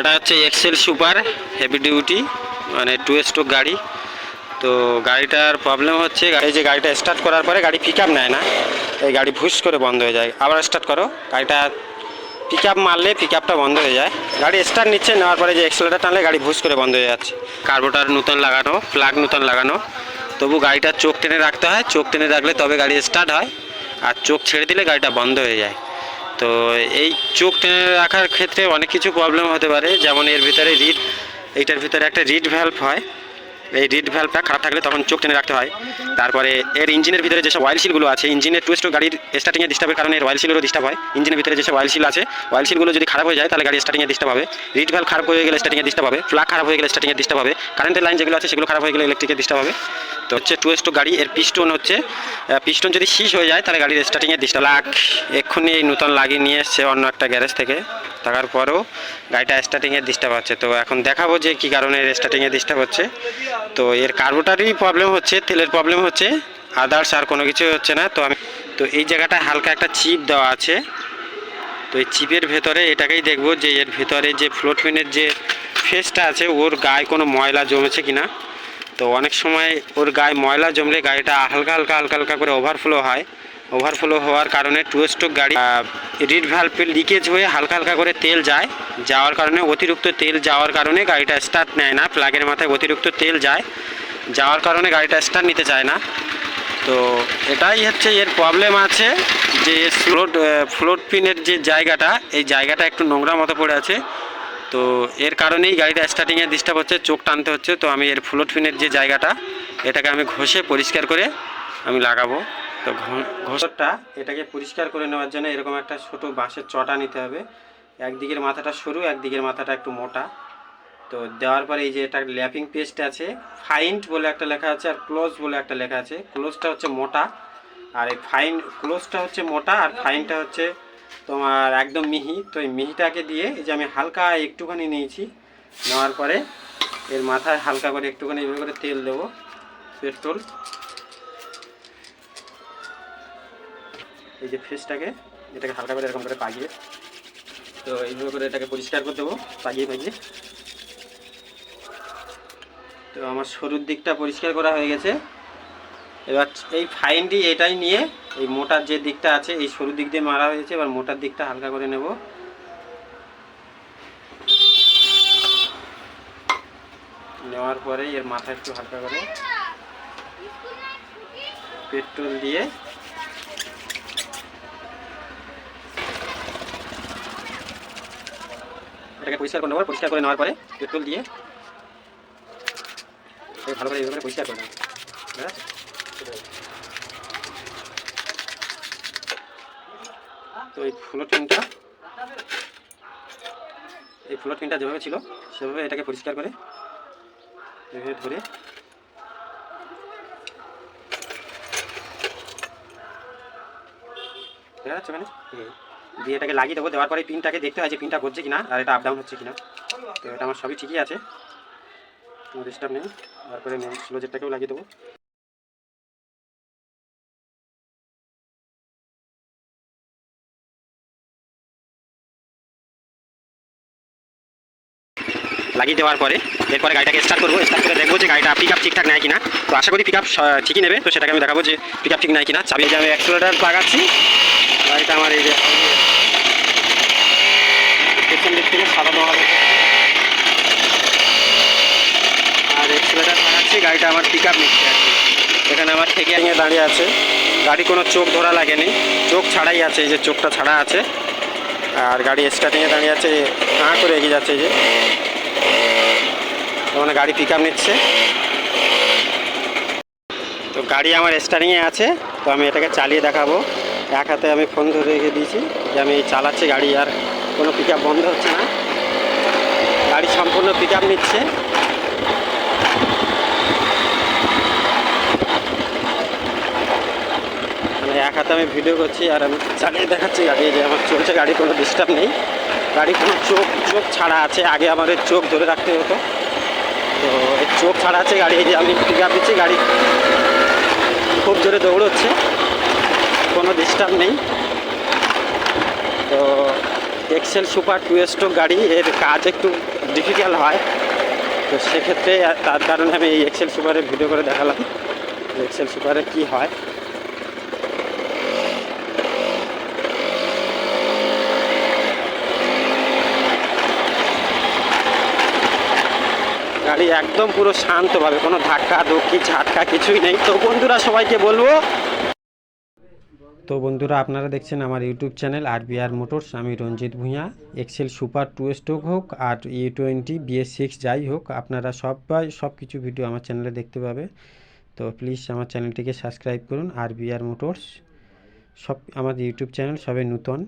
এটা হচ্ছে Excel super heavy duty মানে টু স্ট্রোক গাড়ি। তো গাড়িটার প্রবলেম হচ্ছে, এই যে গাড়িটা স্টার্ট করার পরে গাড়ি পিক আপ নেয় না। এই গাড়ি ভুস করে বন্ধ হয়ে যায়। আবার স্টার্ট করো, গাড়িটা পিক আপ মারলে পিক আপটা বন্ধ হয়ে যায়। গাড়ি স্টার্ট নিচ্ছে, নেওয়ার পরে যে এক্সেলেটার টানলে গাড়ি ভুস করে বন্ধ হয়ে যাচ্ছে। কার্বোটার নতুন লাগানো প্লাগ নতুন লাগানো। তবু গাড়িটা চোখ টেনে রাখতে হয়। চোখ টেনে রাখলে তবে গাড়ি স্টার্ট হয়। আর চোখ ছেড়ে দিলে গাড়িটা বন্ধ হয়ে যায়। তো এই চোখ টেনে রাখার ক্ষেত্রে অনেক কিছু প্রবলেম হতে পারে। যেমন এর ভিতরে রিড এইটার ভিতরে একটা রিড ভ্যালভ হয়। এই রিড ভ্যালভটা খারাপ থাকলে তখন চোখ টেনে রাখতে হয়। তারপরে এর ইঞ্জিনের ভিতরে যেসব অয়েল সিলগুলো আছে, ইঞ্জিনের টু স্ট্রোক গাড়ির স্টার্টিংয়ে ডিস্টার্বের কারণে এর অয়েল সিলেরও ডিস্টার্ব হয়। ইঞ্জিনের ভিতরে যেসব অয়েল সিল আছে অয়েল সিলগুলো যদি খারাপ হয়ে যায়, তাহলে গাড়ি স্টার্টিংয়ে ডিস্টার্ব হবে। রিড ভ্যালভ খারাপ হয়ে গেলে স্টার্টিংয়ে ডিস্টার্ব হবে প্লাগ খারাপ হয়ে গেলে স্টার্টিংয়ে ডিস্টার্ব হবে। কারেন্টের লাইন যেগুলো আছে, সেগুলো খারাপ হয়ে গেলে ইলেকট্রিকে ডিস্টার্ব হবে। তো হচ্ছে টু স্ট্রোক গাড়ি, এর পিস্টন হচ্ছে পিস্টন যদি শীষ হয়ে যায়, তাহলে গাড়ির স্টার্টিংয়ে ডিস্টার্ব লাগ এক্ষুনি এই নতুন লাগিয়ে নিয়ে এসছে অন্য একটা গ্যারেজ থেকে। থাকার পরেও গাড়িটা স্টার্টিংয়ে ডিস্টার্ব হচ্ছে। তো এখন দেখাবো যে কী কারণে স্টার্টিংয়ে ডিস্টার্ব হচ্ছে। তো এর কার্বোটারই প্রবলেম হচ্ছে, তেলের প্রবলেম হচ্ছে আদার্স আর কোনো কিছু হচ্ছে না। তো আমি, তো এই জায়গাটায় হালকা একটা চিপ দেওয়া আছে। তো এই চিপের ভেতরে এটাকেই দেখব যে এর ভেতরে যে ফ্লোটপিনের যে ফেসটা আছে, ওর গায়ে কোনো ময়লা জমেছে কিনা। তো অনেক সময় ওর গায়ে ময়লা জমলে গাড়িটা হালকা হালকা হালকা হালকা করে ওভারফ্লো হয়। ওভারফ্লো হওয়ার কারণে টু স্ট্রোক গাড়ি রিড ভ্যালভে লিকেজ হয়ে হালকা হালকা করে তেল যায়। যাওয়ার কারণে অতিরিক্ত তেল যাওয়ার কারণে গাড়িটা স্টার্ট নেয় না প্লাগের মাথায় অতিরিক্ত তেল যায়। যাওয়ার কারণে গাড়িটা স্টার্ট নিতে চায় না। তো এটাই হচ্ছে এর প্রবলেম আছে যে ফ্লোট ফ্লোট পিনের যে জায়গাটা, এই জায়গাটা একটু নোংরা মতো পড়ে আছে। তো এর কারণেই গাড়িটা স্টার্টিংয়ে ডিস্টার্ব হচ্ছে, চোখ টানতে হচ্ছে। তো আমি এর ফ্লোট পিনের যে জায়গাটা, এটাকে আমি ঘষে পরিষ্কার করে আমি লাগাবো। তো ঘষরটা এটাকে পরিষ্কার করে নেওয়ার জন্য এরকম একটা ছোট বাঁশের চটা নিতে হবে। একদিকের মাথাটা সরু, একদিকের মাথাটা একটু মোটা। তো দেওয়ার পরে এই যে এটা ল্যাপিং পেস্ট আছে ফাইন্ট বলে একটা লেখা আছে আর ক্লোজ বলে একটা লেখা আছে। ক্লোজটা হচ্ছে মোটা। আর এই ফাইন ক্লোজটা হচ্ছে মোটা আর ফাইনটা হচ্ছে তোমার একদম মিহি। তো এই মিহিটাকে দিয়ে এই যে আমি হালকা একটুখানি নিয়েছি, নেওয়ার পরে এর মাথায় হালকা করে একটুখানি করে তেল দেবো, পেট্রোল। এই যে ফেসটাকে এটাকে হালকা করে এরকম করে পাগিয়ে তো এইভাবে করে এটাকে পরিষ্কার করে দেবো পাগিয়ে পাগিয়ে তো আমার সরুর দিকটা পরিষ্কার করা হয়ে গেছে। এবার এই ফাইনটি এটাই নিয়ে, এই মোটার যে দিকটা আছে, এই সরু দিক দিয়ে মারা হয়েছে, এবার মোটার দিকটা হালকা করে নেব। নেওয়ার পরে এর মাথা একটু হালকা করে পেট্রোল দিয়ে এটাকে পরিষ্কার করে নেব, পরিষ্কার করে নেওয়ার পরে পেট্রোল দিয়ে ভালো করে এইভাবে করে পরিষ্কার করে নেব। আছে? তো এই ফ্লোটিনটা এই ফ্লোটিনটা যেভাবে ছিল, সেভাবে এটাকে পরিষ্কার করে এভাবে ধরে দেখা যাচ্ছে মানে? দিয়ে এটাকে লাগিয়ে দেবো। দেওয়ার পরে পিনটাকে দেখতে হয় যে পিনটা ঘুরছে কিনা আর এটা আপ ডাউন হচ্ছে কিনা। তো এটা আমার সবই ঠিকই আছে। কোনো ডিস্টার্ব নেই। তারপরে মেন লাগিয়ে দেবো। লাগিয়ে দেওয়ার পরে এরপরে গাড়িটাকে স্টার্ট করব। স্টার্ট করে দেখব যে গাড়িটা পিক আপ ঠিকঠাক নেয় কিনা। তো আশা করি পিক আপ ঠিকই নেবে। তো সেটাকে আমি দেখাবো যে পিক আপ ঠিক নেয় কিনা। চাবি যে আমি অ্যাক্সিলেটার লাগাচ্ছি। গাড়িটা আমার এই যে পেছন দিক থেকে সারানো হবে। আর এক্সিলেটার লাগাচ্ছি গাড়িটা আমার পিক আপ নিচ্ছে এখানে আমার নিয়ে দাঁড়িয়ে আছে। গাড়ি কোনো চোখ ধরা লাগেনি। চোখ ছাড়াই আছে, এই যে চোখটা ছাড়া আছে। আর গাড়ি স্টার্টিংয়ে দাঁড়িয়ে আছে, হাঁ করে এগিয়ে যাচ্ছে এই যে। মানে গাড়ি পিক আপ নিচ্ছে। তো গাড়ি আমার স্টারিংয়ে আছে, তো আমি এটাকে চালিয়ে দেখাবো। এক হাতে আমি ফোন ধরে রেখে দিয়েছি যে আমি চালাচ্ছি গাড়ি আর কোনো পিক বন্ধ হচ্ছে না। গাড়ি সম্পূর্ণ পিক নিচ্ছে। মানে এক হাতে আমি ভিডিও করছি আর আমি চালিয়ে দেখাচ্ছি গাড়ি যে আমার চলছে, গাড়ি কোনো ডিস্টার্ব নেই। গাড়ি কোনো চোখ চোখ ছাড়া আছে। আগে আমাদের চোখ ধরে রাখতে হতো। তো চোখ ছাড়া আছে গাড়ি যে আমি পিক দিচ্ছি, গাড়ি খুব জোরে দৌড়চ্ছে। কোনো ডিস্টার্ব নেই। তো এক্সেল সুপার টু স্ট্রোক গাড়ি, এর কাজ একটু ডিফিকাল্ট হয়। তো সেক্ষেত্রে তার কারণে আমি এই এক্সেল সুপারের ভিডিও করে দেখালাম। এক্সেল সুপারে কী হয়। গাড়ি একদম পুরো শান্তভাবে, কোনো ধাক্কা, ধুক্কি, ঝাটকা কিছুই নেই। তো বন্ধুরা, সবাইকে বলব তো বন্ধুরা আপনারা দেখছেন আমার ইউটিউব চ্যানেল আর বিআর মোটরস। আমি Ranjit Bhuiyan. XL super two stroke হোক আর ই টোয়েন্টি, বিএস সিক্স যাই হোক, আপনারা সবাই সব কিছু ভিডিও আমার চ্যানেলে দেখতে পাবে। তো প্লিজ আমার চ্যানেলটিকে সাবস্ক্রাইব করুন আর বিআর মোটরস। সব আমার ইউটিউব চ্যানেল সবে নূতন।